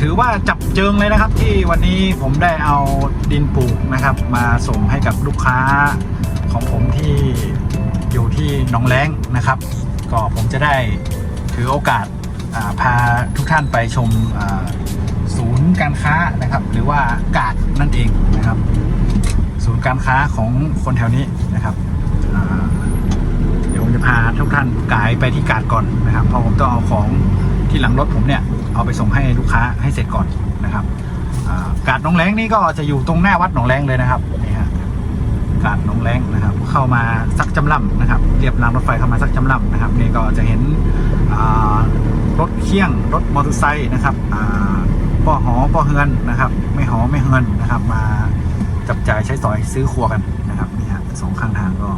ถือว่าจับเจิงเลยนะครับ ที่วันนี้ผมได้เอาดินปลูกนะครับ มาส่งให้กับลูกค้าของผมที่อยู่ที่หนองแรงนะครับ ก็ผมจะได้ถือโอกาสาพาทุกท่านไปชมศูนย์การค้านะครับ หรือว่ากาดนั่นเองนะครับ ศูนย์การค้าของคนแถวนี้นะครับเดี๋ยวผมจะพาทุกท่านกายไปที่กาดก่อนนะครับเพราะผมต้องเอาของที่หลังรถผมเนี่ย เอาไปส่งให้ลูกค้าให้เสร็จก่อนนะครับกาดหนองแรงนี่ก็จะอยู่ตรงหน้าวัดหนองแรงเลยนะครับนี่ฮะกาดหนองแรงนะครับ เข้ามาสักจำล่ำนะครับเรียบรางรถไฟเข้ามาสักจำล่ำนะครับนี่ก็จะเห็นรถเคี่ยงรถมอเตอร์ไซค์นะครับอ่าป้อหอป้อเฮือนนะครับ ไม่หอไม่เฮือนนะครับ มาจับจ่ายใช้สอยซื้อครัวกันนะครับนี่ฮะสองข้างทางก็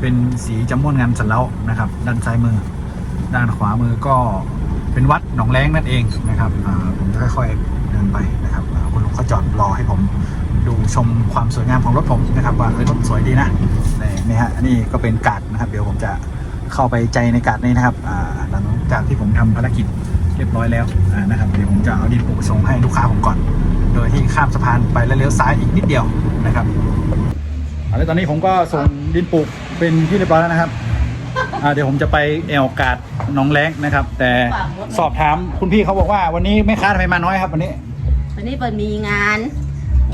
เป็นสีจำม่วนงานสันเล้านะครับ ด้านซ้ายมือ ด้านขวามือก็ เป็นวัดหนองแรงนั่นเองนะครับผมจะค่อยๆเดินไปนะครับคุณลุงเขาจอดรอให้ผมดูชมความสวยงามของรถผมนะครับว่ารถสวยดีนะนี่ฮะนนี้ก็เป็นกาดนะครับ เดี๋ยวผมจะเข้าไปใจในกาดนี้นะครับหลังจากที่ผมทำภารกิจเรียบร้อยแล้วนะครับเดี๋ยวผมจะเอาดินปลูกส่งให้ลูกค้าผมก่อน โดยที่ข้ามสะพานไปแล้วเลี้ยวซ้ายอีกนิดเดียวนะครับแล้วตอนนี้ผมก็ส่งดินปลูกเป็นที่เรียบร้อยแล้วนะครับ อ่าเดี๋ยวผมจะไปแอลกาดหน้องแรงนะครับ แต่สอบถามคุณพี่เขาบอกว่าวันนี้ไม่ค้าทำไมมาน้อยครับวันนี้ วันนี้เปิดมีงาน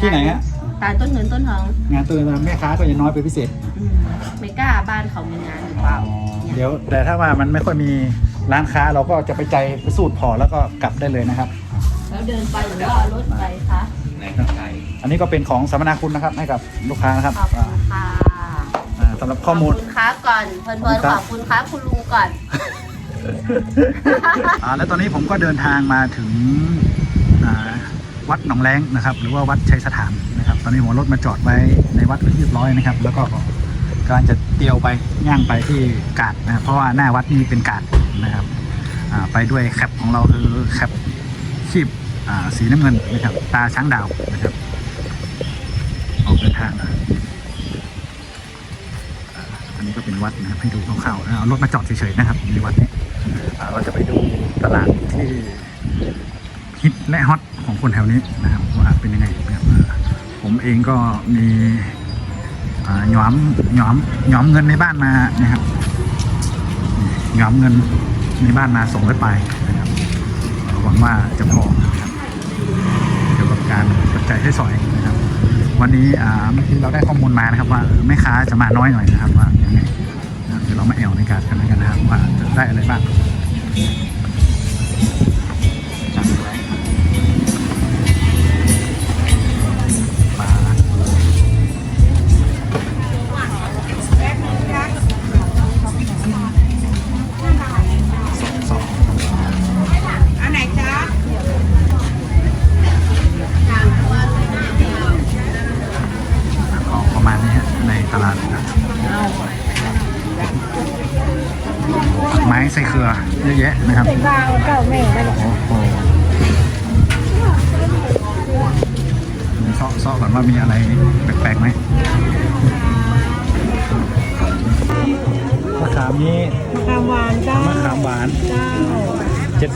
ที่ไหนฮะตาลต้นเงินต้นทองงานตื่นมาแม่ค้าก็จะน้อยเป็นพิเศษอืมไม่กล้าบ้านเขามีงานหรือเปล่าเนี่ยเดี๋ยวแต่ถ้าว่ามันไม่ค่อยมีร้านค้าเราก็จะไปใจไปสูตรพอแล้วก็กลับได้เลยนะครับ แล้วเดินไปหรือว่าเอารถไปคะอันนี้ก็เป็นของสัมมนาคุณนะครับ ให้กับลูกค้านะครับขอบคุณค่ะอ่า สำหรับข้อมูลขอบคุณครับก่อนเพลินขอบคุณๆครัขบอบคุณครับคุณลุงก่อน อ่าแล้วตอนนี้ผมก็เดินทางมาถึงอ่าวัดหนองแรงนะครับ หรือว่าวัดชัยสถานนะครับ ตอนนี้ผมเอารถมาจอดไว้ในวัดเป็นที่เรียบร้อยนะครับ แล้วก็กำลังจะเตียวไปย่างไปที่กาดนะครับเพราะว่าหน้าวัดนี่เป็นกาดนะครับอ่าไปด้วยแคปของเราคือแคปคีบอ่าสีน้ำเงินนะครับ ตาช้างดาวนะครับออกเดินทางนะ วัดนะครับให้ดูคร่าวๆเอารถมาจอดเฉยๆนะครับในวัดนี้เราจะไปดูตลาดที่ฮิตและฮอตของคนแถวนี้นะครับว่าเป็นยังไงนะครับผมเองก็มีอ่าหยอมหยอมหยอมเงินในบ้านมานะครับหยอมเงินในบ้านมาส่งรถไปนะครับหวังว่าจะพอนะครับเกี่ยวกับการปัจจัยใช้สอยนะครับ วันนี้เมื่อกี้เราได้ข้อมูลมานะครับว่าแม่ค้าจะมาน้อยหน่อยนะครับว่ายังไง มาแอลในการกันแล้วกันนะครับว่าจะได้อะไรบ้างอันไหนจ๊ะของประมาณนี้ฮะในตลาดนะ ไม้ใส่เครือเยอะแยะนะครับเก้าเก้าแม่ได้หรอโอ้โหเซาะเซาะก่อนว่ามีอะไรแปลกๆไหมมะขามนี้มะขามหวานเจ้ามะขามหวานเจ้า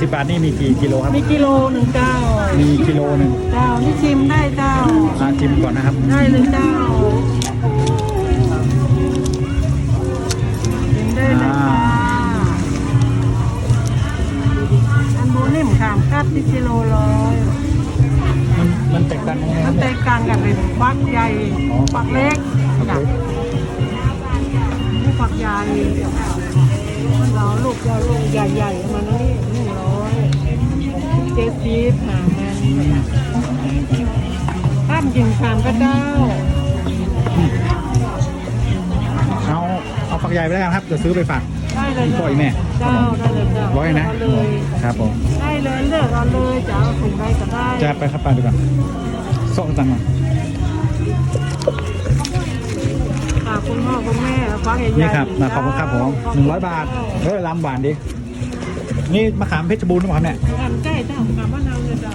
70บาทนี่มีกี่กิโลครับมีกิโลหนึ่งเจ้ามีกิโลหนึ่งเจ้านี่ชิมได้เจ้าอาชิมก่อนนะครับ ได้เลยเจ้า อันบูนิ่มขามกัดที่กิโลร้อยมันมันแตกต่างยังไงคมัรันแตกต่างกันเลยปักใหญ่อ๋อปักเล็กโอเคจ้ะนี่ปักใหญ่เราลูกเราลูกใหญ่ๆมันนี่หนึ่งร้อยเจ็ดสิบหามันข้ามกินขามก็เจ้าเอาเอาฝักใหญ่ไปแล้วกันครับเดี๋ยวซื้อไปฝาก ได้เลยพี่พ่ออีกแม่เจ้าได้เลยเจ้าร้อยนะเาเลยครับผมได้เลยเลือกเอาเลยจะเอาถุงใดก็ได้จะไปครับไปดูกันส่งตังค์มาฝากคุณพ่อคุณแม่ฟังใหญ่ๆนี่ครับมาขอบคุณครับผมหนึ่งร้อยบาทเฮ้ยลำหวานดินี่มะขามเพชรบูรณ์หรือเปล่าครับเนี่ยทำใกล้เจ้าขามบ้านเราเลยเจ้า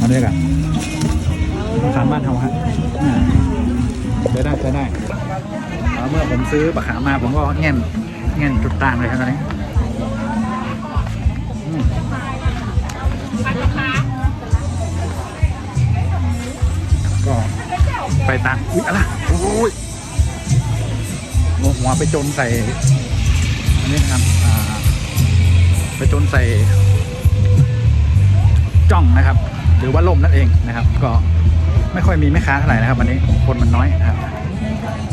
มาด้วยกันมะขามบ้านเราฮะอ่าใช้ได้ใช้ได้เอาเมื่อผมซื้อมะขามมาผมก็เงี้ยน เงินตุดต่างเลยครับตอนนี้ก็ไปตางอุ๊ยอะไรโอ้ยหัวไปจนใส่อันนี้นะครับไปจนใส่จ้องนะครับ หรือว่าล่มนั่นเองนะครับ ก็ไม่ค่อยมีแม่ค้าเท่าไหร่นะครับวันนี้คนมันน้อยครับ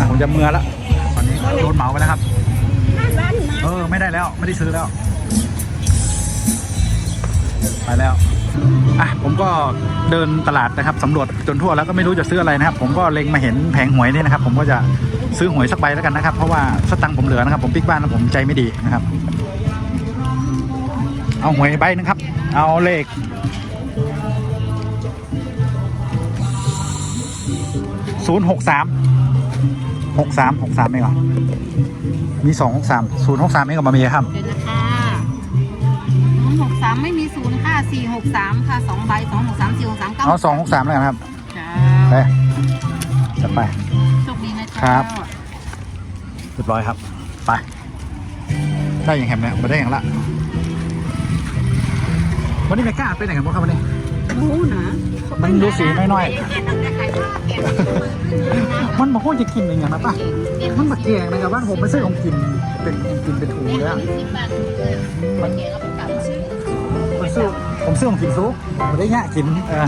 ผมจะเมือละตอนนี้โดนเหมาไปแล้วครับ ออ ไม่ได้แล้ว ไม่ได้ซื้อแล้ว ไปแล้ว อะ ผมก็เดินตลาดนะครับสำรวจจนทั่วแล้วก็ไม่รู้จะซื้ออะไรนะครับ ผมก็เล็งมาเห็นแผงหวยนี่นะครับ ผมก็จะซื้อหวยสักใบแล้วกันนะครับ เพราะว่าสตังค์ผมเหลือนะครับ ผมปิ๊กบ้านแล้วผมใจไม่ดีนะครับ เอาหวยใบนึงครับ เอาเลขศูนย์หกสาม หกสามหกสามเองเหรอมีสองหกสามศูนย์หกสามเองกับมามีครับ เดี๋ยวนะคะศูนย์หกสามไม่มีศูนย์ค่ะสี่หกสามค่ะสองใบสองหกสามสี่หกสามเก้าเอาสองหกสามแล้วกันครับจ้าไปจะไป โชคดีนะจ๊ะครับ เรียบร้อยครับ ไป ได้อย่างแฮมเนี่ยมาได้อย่างละ วันนี้ไม่กล้าไปไหนกันบ้างครับวันนี้ รู้นะมันดูสีน้อยๆ มันบอกว่าจะกินอย่างนั้นนะป่ะมันมาแกงนะครับบ้านผมไม่ใช่ของกินเป็นกินเป็นถุงเลยอะสิบบาทเลยมันเก๋ก็เป็นกลับผมซื้อผมซื้อของกินซุปไม่ได้แง่กินเออ